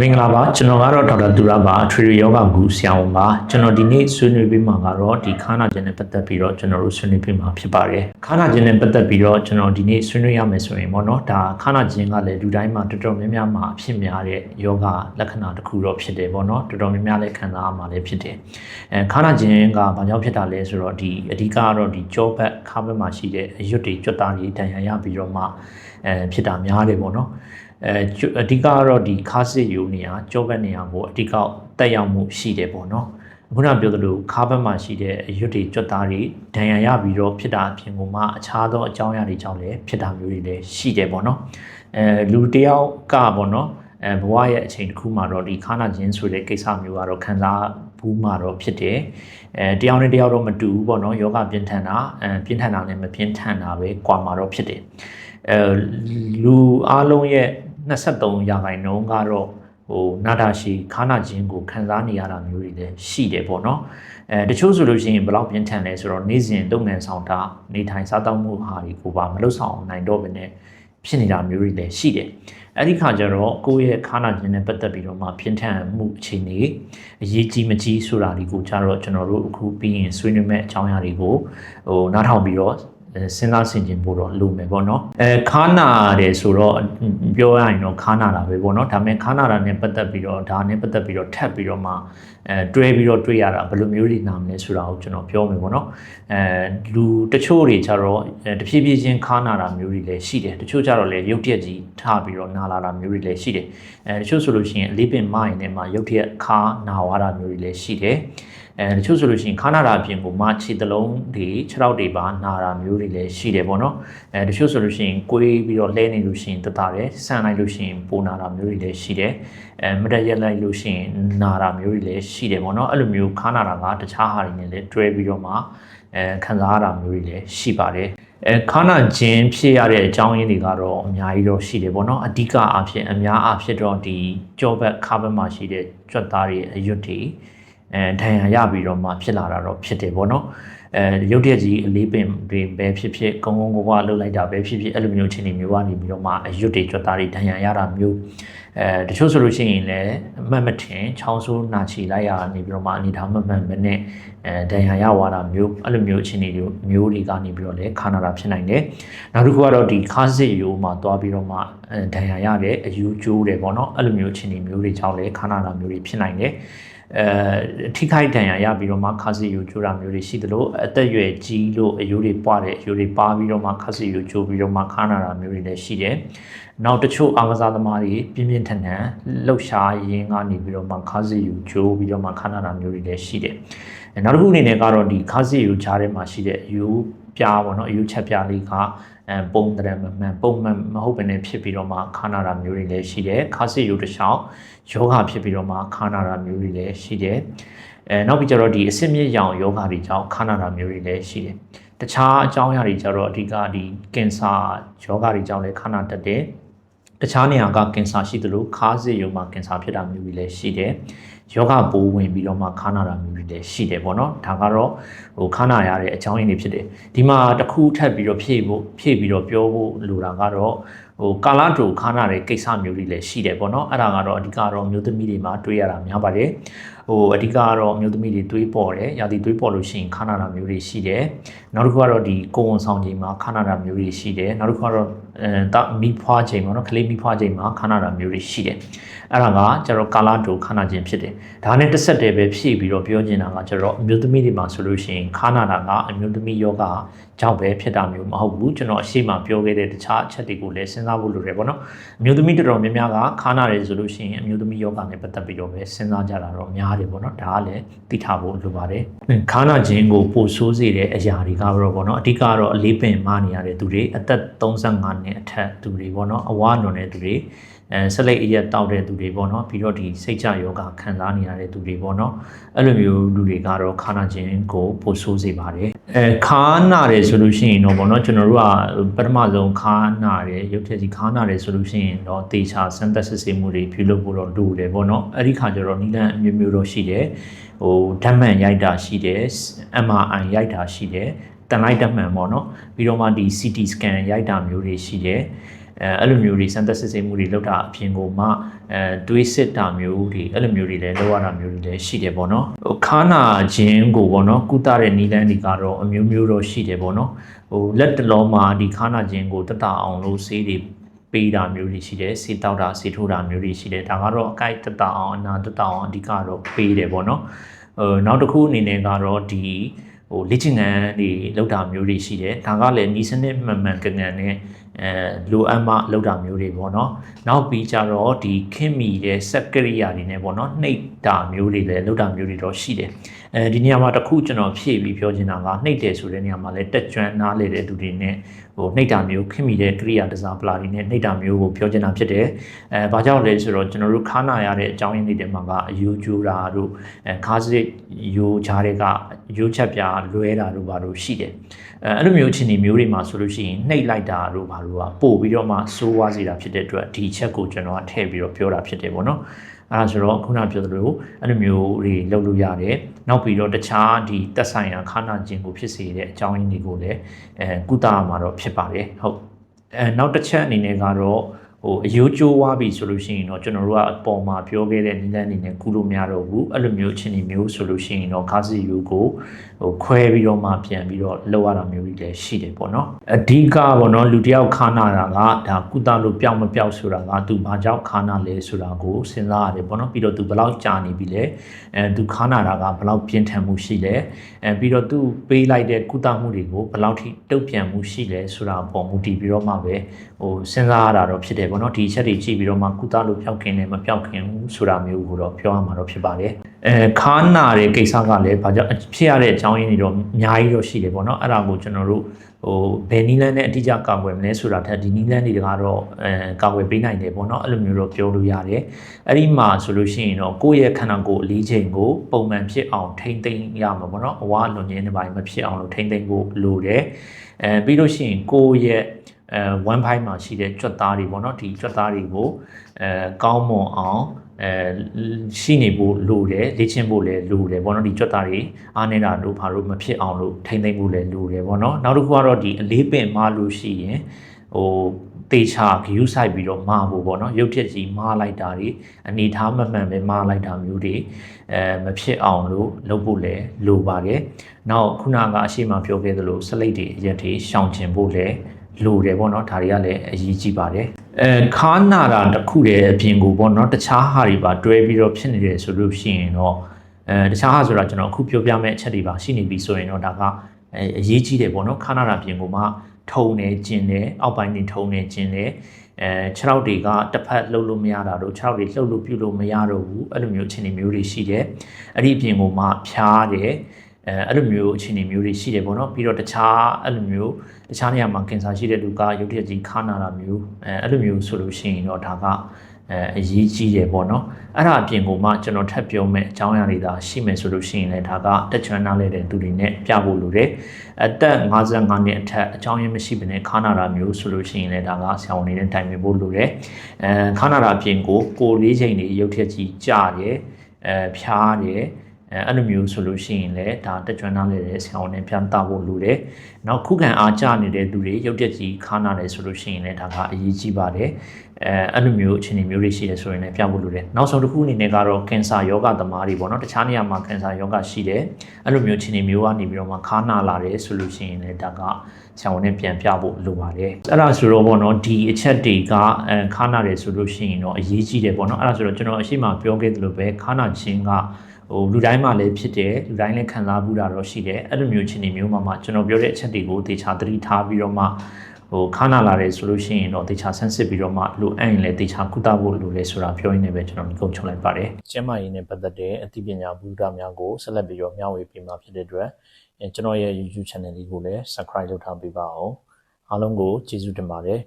မင်္ဂလာပါကျွန်တော်ကတော့ဒေါက်တာသူရပါထရီယောဂကူဆရာဝန်ပါကျွန်တော်ဒီနေ့ဆွေးနွေးပေးမှာကတော့ဒီခါနာကျင်နဲ့ပတ်သက်ပြီးတော့ကျွန်တော်တို့ဆွေးနွေးပေးမှာဖြစ်ပါတယ်ခါနာကျင်နဲ့ပတ်သက်ပြီးတော့ကျွန်တော်ဒီနေ့ဆွေးနွေးရမယ်ဆိုရင်ပေါ့နော်ဒါခါနာကျင်ကလည်းလူတိုင်းမှာတော်တော်များများမှာအဖြစ်များတဲ့ယောဂလက္ခဏာတစ်ခုတော့ဖြစ်တယ်ပေါ့နော်တော်တော်များများလည်းခံစားရမှာလည်းဖြစ်တယ်အဲခါနာကျင်ကဘာကြောင့်ဖြစ်တာလဲဆိုတော့ဒီအဓိကကတော့ဒီကြောဘက်ခါဘက်မှာရှိတဲ့အရွတ်တွေကြွတ်သားတွေတန်ရရပြီးတော့မှအဲဖြစ်တာများတယ်ပေါ့နော် အဲအဓိကကတော့ဒီခါစစ်ယူနေရကြောဘက်နေရကိုအဓိကတက်ရောက်မှုရှိတယ်ပေါ့နော်ခုနပြောသလိုခါဘက်မှာရှိတဲ့အရွတ်တွေကြွတ်သားတွေဒဏ်ရာရပြီးတော့ဖြစ်တာအပြင်ကမှအခြားသောအကြောင်းအရာတွေကြောင့်လည်းဖြစ်တာမျိုးတွေလည်းရှိတယ်ပေါ့နော်အဲလူတယောက်ကပေါ့နော်အဲဘဝရဲ့အချိန်တစ်ခုမှာတော့ဒီခါနာခြင်းဆိုတဲ့ကိစ္စမျိုးကတော့ခံစားဘူးမှာတော့ဖြစ်တယ်အဲတယောက်နဲ့တယောက်တော့မတူဘူးပေါ့နော်ယောဂပြင်းထန်တာအဲပြင်းထန်တာနဲ့မပြင်းထန်တာပဲကွာမှာတော့ဖြစ်တယ်အဲလူအားလုံးရဲ့ 23ရာခိုင်နှုန်းကတော့ဟိုနာတာရှိခါနာခြင်းကိုခံစားနေရတာမျိုးတွေလည်းရှိတယ်ပေါ့နော်အဲတချို့ဆိုလို့ရှိရင်ဘယ်လောက်ပြင်းထန်လဲဆိုတော့နေ့စဉ်လုပ်ငန်းဆောင်တာနေထိုင်စားသောက်မှုဟာဒီကိုပါမလုပ်ဆောင်နိုင်တော့ဘဲနဲ့ဖြစ်နေတာမျိုးတွေလည်းရှိတယ်အဲ့ဒီခါကျတော့ကိုယ့်ရဲ့ခါနာခြင်းနဲ့ပတ်သက်ပြီးတော့မှပြင်းထန်မှုအခြေအနေအရေးကြီးမကြီးဆိုတာဒီကိုကျတော့ကျွန်တော်တို့အခုပြီးရင်ဆွေးနွေးမဲ့အကြောင်းအရာတွေကိုဟိုနားထောင်ပြီးတော့ စဉ်းစားဆင်ခြင်ဖို့တော့လိုမယ်ပေါ့နော်အဲခါနာတယ်ဆိုတော့ပြောရရင်တော့ခါနာတာပဲပေါ့နော်ဒါပေမဲ့ခါနာတာနဲ့ပတ်သက်ပြီးတော့ဒါနဲ့ပတ်သက်ပြီးတော့ထပ်ပြီးတော့မှအဲတွဲပြီးတော့တွေ့ရတာဘယ်လိုမျိုးတွေနာမလဲဆိုတာကိုကျွန်တော်ပြောမယ်ပေါ့နော်အဲလူတချို့တွေကျတော့တဖြည်းဖြည်းချင်းခါနာတာမျိုးတွေလည်းရှိတယ်တချို့ကျတော့လည်းရုပ်တရက်ကြီးထပြီးတော့နာလာတာမျိုးတွေလည်းရှိတယ်အဲတချို့ဆိုလို့ရှိရင်အလေးပင်မရင်ထဲမှာရုပ်တရက်ခါနာဝါတာမျိုးတွေလည်းရှိတယ် အဲတချို့ဆိုလို့ရှိရင်ခါနာတာအပြင်ကိုမခြေတလုံးတွေခြေထောက်တွေပါနာတာမျိုးတွေလည်းရှိတယ်ပေါ့နော်အဲတချို့ဆိုလို့ရှိရင်ကိုေးပြီးတော့လဲနေလို့ရှိရင်တတတယ်ဆန်လိုက်လို့ရှိရင်ပိုနာတာမျိုးတွေလည်းရှိတယ်အဲမတက်ရက်လိုက်လို့ရှိရင်နာတာမျိုးတွေလည်းရှိတယ်ပေါ့နော်အဲ့လိုမျိုးခါနာတာကတခြားဟာတွေနဲ့လည်းတွဲပြီးတော့မှအဲခံစားရတာမျိုးတွေလည်းရှိပါတယ်အဲခါနာခြင်းဖြစ်ရတဲ့အကြောင်းရင်းတွေကတော့အများကြီးတော့ရှိတယ်ပေါ့နော်အဓိကအဖြစ်အများအဖြစ်တော့ဒီကြောဘက်ခါဘက်မှာရှိတဲ့ကြွက်သားတွေအရွတ်တွေ အဲဒဏ်ရာရပြီးတော့မှဖြစ်လာတာတော့ဖြစ်တယ်ပေါ့နော်အဲရုပ်တရက်ကြီးအလေးပင်တွေပဲဖြစ်ဖြစ်ကုန်းကုန်းကွာကွာလှုပ်လိုက်တာပဲဖြစ်ဖြစ်အဲ့လိုမျိုးချင်းနေမျိုးကနေပြီးတော့မှအရွတ်တွေကြွက်သားတွေဒဏ်ရာရတာမျိုးအဲတချို့ဆိုလို့ရှိရင်လည်းအမှတ်မထင်ချောင်းဆိုးနာချီလိုက်ရနေပြီးတော့မှအနေထားမမှန်မနဲ့အဲဒဏ်ရာရသွားတာမျိုးအဲ့လိုမျိုးအခြေအနေတွေမျိုးတွေကနေပြီးတော့လည်းခါနာတာဖြစ်နိုင်တယ်နောက်တစ်ခုကတော့ဒီခါစစ်ရိုးမှာသွားပြီးတော့မှဒဏ်ရာရတဲ့အယူကျိုးတယ်ပေါ့နော်အဲ့လိုမျိုးအခြေအနေမျိုးတွေကြောင့်လည်းခါနာတာမျိုးတွေဖြစ်နိုင်တယ် အဲထိခိုက်ဒဏ်ရာရပြီးတော့မှခါစီယူကျိုးတာမျိုးတွေရှိသလိုအသက်အရွယ်ကြီးလို့အယိုးတွေပွားတဲ့အယိုးတွေပါပြီးတော့မှခါစီယူကျိုးပြီးတော့မှခါနာတာမျိုးတွေလည်းရှိတယ်။နောက်တချို့အားကစားသမားတွေပြင်းပြင်းထန်ထန်လှုပ်ရှားရင်းကနေပြီးတော့မှခါစီယူကျိုးပြီးတော့မှခါနာတာမျိုးတွေလည်းရှိတယ်။ နောက်တစ်ခုအနေနဲ့ကတော့ဒီခါစီယူကြားထဲမှာရှိတဲ့အယိုးပြားပေါ့နော်အယိုးချက်ပြားလေးကအဲပုံတရမမှန်ပုံမှန်မဟုတ်ဘဲနဲ့ဖြစ်ပြီးတော့မှခါနာတာမျိုးတွေလည်းရှိတယ်ခါစစ်ရိုးတစ်ချောင်းယောဂဖြစ်ပြီးတော့မှခါနာတာမျိုးတွေလည်းရှိတယ်အဲနောက်ပြီးကျတော့ဒီအစစ်မြစ်ရောင်ယောဂတွေကြောင့်ခါနာတာမျိုးတွေလည်းရှိတယ်တခြားအကြောင်းအရာတွေကျတော့အဓိကဒီကင်ဆာယောဂတွေကြောင့်လည်းခါနာတတ်တယ် တခြားနေရာကကင်ဆာရှိသလိုခါးစစ်ရုံမှာကင်ဆာဖြစ်တာမျိုးတွေလည်းရှိတယ်ယောဂပိုးဝင်ပြီးတော့မှခါနာတာမျိုးတွေလည်းရှိတယ်ပေါ့နော်ဒါကတော့ဟိုခါနာရတဲ့အကြောင်းရင်းတွေဖြစ်တယ်ဒီမှာတစ်ခုထပ်ပြီးတော့ဖြည့်ဖို့ဖြည့်ပြီးတော့ပြောဖို့လိုတာကတော့ဟိုကာလာတူခါနာတဲ့ကိစ္စမျိုးတွေလည်းရှိတယ်ပေါ့နော်အဲ့ဒါကတော့အဓိကတော့မျိုးသမီးတွေမှာတွေးရတာများပါတယ်ဟိုအဓိကကတော့မျိုးသမီးတွေတွေးပေါ်တယ်ရာသီတွေးပေါ်လို့ရှိရင်ခါနာတာမျိုးတွေရှိတယ်နောက်တစ်ခုကတော့ဒီကိုဝန်ဆောင်ချိန်မှာခါနာတာမျိုးတွေရှိတယ်နောက်တစ်ခုကတော့အဲမိဖွားချိန်ပေါ့နော်ကလေးမိဖွားချိန်မှာခါနာတာမျိုးတွေရှိတယ်အဲ့ဒါကကျတော့ကာလာတူခါနာခြင်းဖြစ်တယ်ဒါနဲ့တစ်ဆက်တည်းပဲဖြည့်ပြီးတော့ပြောချင်တာကကျတော့အမျိုးသမီးတွေမှာဆိုလို့ရှိရင်ခါနာတာကအမျိုးသမီးယောဂကြောင့်ပဲဖြစ်တာမျိုးမဟုတ်ဘူးကျွန်တော်အရှိမပြောခဲ့တဲ့တခြားအချက်တွေကိုလည်းစဉ်းစားဖို့လိုတယ်ပေါ့နော်အမျိုးသမီးတော်တော်များများကခါနာတယ်ဆိုလို့ရှိရင်အမျိုးသမီးယောဂနဲ့ပတ်သက်ပြီးတော့ပဲစဉ်းစားကြတာတော့များတယ်ပေါ့နော်ဒါကလည်းသိထားဖို့လိုပါတယ်ခါနာခြင်းကိုပိုဆိုးစေတဲ့အရာတွေကတော့ပေါ့နော်အဓိကတော့အလေးပင်မနေရတဲ့သူတွေအသက်35နှစ်အထက်သူတွေပေါ့နော်အဝါနွန်တဲ့သူတွေအဲဆက်လက်အရက်တောက်တဲ့သူတွေပေါ့နော်ပြီးတော့ဒီစိတ်ကြယောဂခံစားနေရတဲ့သူတွေပေါ့နော်အဲ့လိုမျိုးလူတွေကတော့ခါနာခြင်းကိုပိုဆိုးစေပါတယ်အဲခါနာတယ်ဆိုလို့ရှိရင်တော့ပေါ့နော်ကျွန်တော်တို့ကပထမဆုံးခါနာတယ်ရုပ်ထက်စီခါနာတယ်ဆိုလို့ရှိရင်တော့တေချာစမ်းသပ်စစ်ဆေးမှုတွေပြုလုပ်ဖို့တော့လိုတယ်ပေါ့နော်အဲ့ဒီခါကျတော့နိလန်အမျိုးမျိုးတော့ရှိတယ်ဟိုဓာတ်မှန်ရိုက်တာရှိတယ် MRI ရိုက်တာရှိတယ် တန်လိုက်ဓာတ်မှန်ပေါ့နော်ပြီးတော့မှဒီ CT scan ရိုက်တာမျိုးတွေရှိတယ်အဲအဲအဲ့လိုမျိုးတွေစမ်းသပ်စစ်ဆေးမှုတွေလုပ်တာအပြင်ကိုမှအဲတွေးစစ်တာမျိုးတွေအဲ့လိုမျိုးတွေလည်းလုပ်ရတာမျိုးတွေလည်းရှိတယ်ပေါ့နော်ဟိုခါနာခြင်းကိုပေါ့နော်ကုသတဲ့နီလန်းတွေကတော့အမျိုးမျိုးတော့ရှိတယ်ပေါ့နော်ဟိုလက်တလုံးမှာဒီခါနာခြင်းကိုတတအောင်လို့ဆေးတွေပေးတာမျိုးတွေရှိတယ်ဆေးတောက်တာဆေးထိုးတာမျိုးတွေရှိတယ်ဒါကတော့အကိုက်တတအောင်အနာတတအောင်အဓိကတော့ပေးတယ်ပေါ့နော်ဟိုနောက်တစ်ခုအနေနဲ့ကတော့ဒီ ဟိုလေ့ကျင့်ခန်းတွေလောက်တာမျိုးတွေရှိတယ်ဒါကလည်းနီးစနစ်မှန်မှန်ကန်ကန်နဲ့ အဲလိုအပ်မှလောက်တာမျိုးတွေပေါ့နော်နောက်ပြီးကြတော့ဒီခင်မီတဲ့စက်ကရိယာတွေနဲ့ပေါ့နော်နှိပ်တာမျိုးတွေလည်းလောက်တာမျိုးတွေတော့ရှိတယ်အဲဒီနေရာမှာတစ်ခုကျွန်တော်ဖြည့်ပြီးပြောချင်တာကနှိပ်တယ်ဆိုတဲ့နေရာမှာလည်းတက်ကြွနားလေတဲ့သူတွေနဲ့ဟိုနှိပ်တာမျိုးခင်မီတဲ့ကရိယာတစားပလာတွေနဲ့နှိပ်တာမျိုးကိုပြောချင်တာဖြစ်တယ်အဲဘာကြောင့်လဲဆိုတော့ကျွန်တော်တို့ခါနာရတဲ့အကြောင်းရင်းတွေထဲမှာကအယူကျူတာတို့အဲခါစစ်ယူချားတွေကယူချက်ပြလွဲတာတို့ဘာလို့ရှိတယ်အဲအဲ့လိုမျိုးအခြေအနေမျိုးတွေမှာဆိုလို့ရှိရင်နှိပ်လိုက်တာတို့ဘာလို့ကပို့ပြီးတော့မှစိုးဝါးစေတာဖြစ်တဲ့အတွက်ဒီချက်ကိုကျွန်တော်ကထည့်ပြီးတော့ပြောတာဖြစ်တယ်ပေါ့နော်အဲဒါဆိုတော့ခုနပြောသလိုအဲ့လိုမျိုးတွေလုပ်လို့ရတယ်နောက်ပြီးတော့တခြားဒီတက်ဆိုင်ရာခါနာခြင်းကိုဖြစ်စေတဲ့အကြောင်းရင်းတွေကိုလည်းအဲကုသမှာတော့ဖြစ်ပါတယ်ဟုတ်အဲနောက်တစ်ချက်အနေနဲ့ကတော့ ဟိုအယိုးကျိုးွားပြီဆိုလို့ရှိရင်တော့ကျွန်တော်တို့ကအပေါ်မှာပြောခဲ့တဲ့နည်းလမ်းအနေနဲ့ကုလို့မရတော့ဘူးအဲ့လိုမျိုးအခြေအနေမျိုးဆိုလို့ရှိရင်တော့ကားစီယူကိုဟိုခွဲပြီးတော့မှပြန်ပြီးတော့လောက်ရတာမျိုးတွေလည်းရှိတယ်ပေါ့နော်အဓိကပေါ့နော်လူတယောက်ခါနာတာကဒါကုသလို့ပျောက်မပျောက်ဆိုတာကသူဘာကြောင့်ခါနာလဲဆိုတာကိုစဉ်းစားရတယ်ပေါ့နော်ပြီးတော့သူဘယ်လောက်ကြာနေပြီလဲအဲသူခါနာတာကဘယ်လောက်ပြင်းထန်မှုရှိလဲအဲပြီးတော့သူပေးလိုက်တဲ့ကုသမှုတွေကိုဘယ်လောက်ထိတုတ်ပြန်မှုရှိလဲဆိုတာပေါ်မူတည်ပြီးတော့မှပဲ ဟိုစဉ်းစားရတာတော့ဖြစ်တယ်ပေါ့နော်ဒီချက်တွေကြည့်ပြီးတော့မှကုသလို့ပျောက်ခင်နဲ့မပျောက်ခင်ဆိုတာမျိုးကိုတော့ပြောရမှာတော့ဖြစ်ပါတယ်အဲခါနာတဲ့ကိစ္စကလည်းဘာကြောင့်ဖြစ်ရတဲ့အကြောင်းရင်းတွေတော့အများကြီးတော့ရှိတယ်ပေါ့နော်အဲ့ဒါကိုကျွန်တော်တို့ဟိုဘယ်နီလန်းနဲ့အတိအကျကာကွယ်မလဲဆိုတာထက်ဒီနီလန်းတွေကတော့အဲကာကွယ်ပေးနိုင်တယ်ပေါ့နော်အဲ့လိုမျိုးတော့ပြောလို့ရတယ်အဲ့ဒီမှာဆိုလို့ရှိရင်တော့ကိုယ့်ရဲ့ခန္ဓာကိုယ်အလေးချိန်ကိုပုံမှန်ဖြစ်အောင်ထိမ့်သိမ်းရမှာပေါ့နော်အဝါလွန်ကျင်းတဲ့ပိုင်းမဖြစ်အောင်လို့ထိမ့်သိမ်းဖို့လိုတယ်အဲပြီးလို့ရှိရင်ကိုယ့်ရဲ့ အဲ1 5မှာရှိတဲ့ကြွက်သားတွေပေါ့နော်ဒီကြွက်သားတွေကိုအဲကောင်းမွန်အောင်အဲရှိနေဖို့လိုတယ်လေ့ကျင့်ဖို့လည်းလိုတယ်ပေါ့နော်ဒီကြွက်သားတွေအားနေတာတို့ဘာလို့မဖြစ်အောင်လို့ထိမ့်သိမ့်ဖို့လည်းလိုတယ်ပေါ့နော်နောက်တစ်ခုကတော့ဒီအလေးပင်မလို့ရှိရင်ဟိုတေချာဂယူးဆိုင်ပြီးတော့မာဖို့ပေါ့နော်ရုပ်ဖြစ်ကြီးမာလိုက်တာတွေအနေထားမမှန်ပဲမာလိုက်တာမျိုးတွေအဲမဖြစ်အောင်လို့လုပ်ဖို့လည်းလိုပါတယ်နောက်ခုနကအရှိမပြောခဲ့သလိုစလိတ်တွေအရက်တွေရှောင်ကျင်ဖို့လည်း လိုတယ်ပေါ့နော်ဒါတွေကလည်းအရေးကြီးပါတယ်အဲခါနာတာတစ်ခုတည်းအပြင်ကိုပေါ့နော်တခြားဟာတွေပါတွဲပြီးတော့ဖြစ်နေတယ်ဆိုလို့ရှိရင်တော့အဲတခြားဟာဆိုတာကျွန်တော်အခုပြောပြမယ့်အချက်တွေပါရှိနေပြီဆိုရင်တော့ဒါကအရေးကြီးတယ်ပေါ့နော်ခါနာတာပြင်ကိုမှထုံနေကျင်တယ်အောက်ပိုင်းနေထုံနေကျင်တယ်အဲ6ရောက်တွေကတစ်ဖက်လှုပ်လို့မရတာတို့6ရောက်တွေလှုပ်လို့ပြုလို့မရတော့ဘူးအဲ့လိုမျိုးအခြေအနေမျိုးတွေရှိတယ်အဲ့ဒီအပြင်ကိုမှဖြားတယ် အဲအဲ့လိုမျိုးအခြေအနေမျိုးတွေရှိတယ်ပေါ့နော်ပြီးတော့တခြားအဲ့လိုမျိုးတခြားနေရာမှာကင်ဆာရှိတဲ့လူကရုပ်တရက်ကြီးခါနာတာမျိုးအဲအဲ့လိုမျိုးဆိုလို့ရှိရင်တော့ဒါကအဲအရေးကြီးတယ်ပေါ့နော်အဲ့ဒါအပြင်ကိုမှကျွန်တော်ထပ်ပြောမယ်အကြောင်းအရာတွေဒါရှိမယ်ဆိုလို့ရှိရင်လည်းဒါကတက်ချွမ်းနားလဲတဲ့သူတွေနဲ့ပြဖို့လိုတယ်အသက်55နှစ်အထက်အကြောင်းရင်းမရှိဘဲနဲ့ခါနာတာမျိုးဆိုလို့ရှိရင်လည်းဒါကဆရာဝန်တွေနဲ့တိုင်ပင်ဖို့လိုတယ်အဲခါနာတာအပြင်ကိုကိုလေးချိန်တွေရုပ်ထရက်ကြီးကြားတယ်အဲဖြားတယ် အဲအဲ့လိုမျိုးဆိုလို့ရှိရင်လည်းဒါတက်ကြွနားလေတဲ့ဆရာဝန်နဲ့ပြန်တာဖို့လိုတယ်။နောက်ခုခံအားကျနေတဲ့သူတွေရုပ်တက်ကြီးခါနာတယ်ဆိုလို့ရှိရင်လည်းဒါကအရေးကြီးပါတယ်။အဲအဲ့လိုမျိုးအခြေအနေမျိုးတွေရှိတယ်ဆိုရင်လည်းပြဖို့လိုတယ်။နောက်ဆုံးတစ်ခုအနေနဲ့ကတော့ကင်ဆာယောဂသမားတွေပေါ့နော်။တခြားနေရာမှာကင်ဆာယောဂရှိတယ်။အဲ့လိုမျိုးအခြေအနေမျိုးကနေပြီးတော့မှခါနာလာတယ်ဆိုလို့ရှိရင်လည်းဒါကဆရာဝန်နဲ့ပြန်ပြဖို့လိုပါတယ်။အဲ့ဒါဆိုတော့ပေါ့နော်ဒီအချက်တွေကအဲခါနာတယ်ဆိုလို့ရှိရင်တော့အရေးကြီးတယ်ပေါ့နော်။အဲ့ဒါဆိုတော့ကျွန်တော်အရှိမပြောခဲ့သလိုပဲခါနာခြင်းက ဟိုလူတိုင်းမှာလည်းဖြစ်တယ်လူတိုင်းလည်းခံစားမှုတာတော့ရှိတယ်အဲ့လိုမျိုးချင်းနေမျိုးမှာမှကျွန်တော်ပြောတဲ့အချက်တွေကိုသေချာသတိထားပြီးတော့မှဟိုခါနာလာတယ်ဆိုလို့ရှိရင်တော့သေချာဆန်းစစ်ပြီးတော့မှလိုအပ်ရင်လည်းသေချာကုသဖို့လိုလဲဆိုတာပြောရင်းနဲ့ပဲကျွန်တော်ဒီကုန်းချုပ်လိုက်ပါတယ်ကျမ်းမာရေးနဲ့ပတ်သက်တဲ့အသိပညာဘုရားများကိုဆက်လက်ပြီးတော့မျှဝေပေးမှာဖြစ်တဲ့အတွက်ကျွန်တော်ရဲ့ YouTube channel လေးကိုလည်း subscribe လုပ်ထားပေးပါအောင်အားလုံးကိုကျေးဇူးတင်ပါတယ်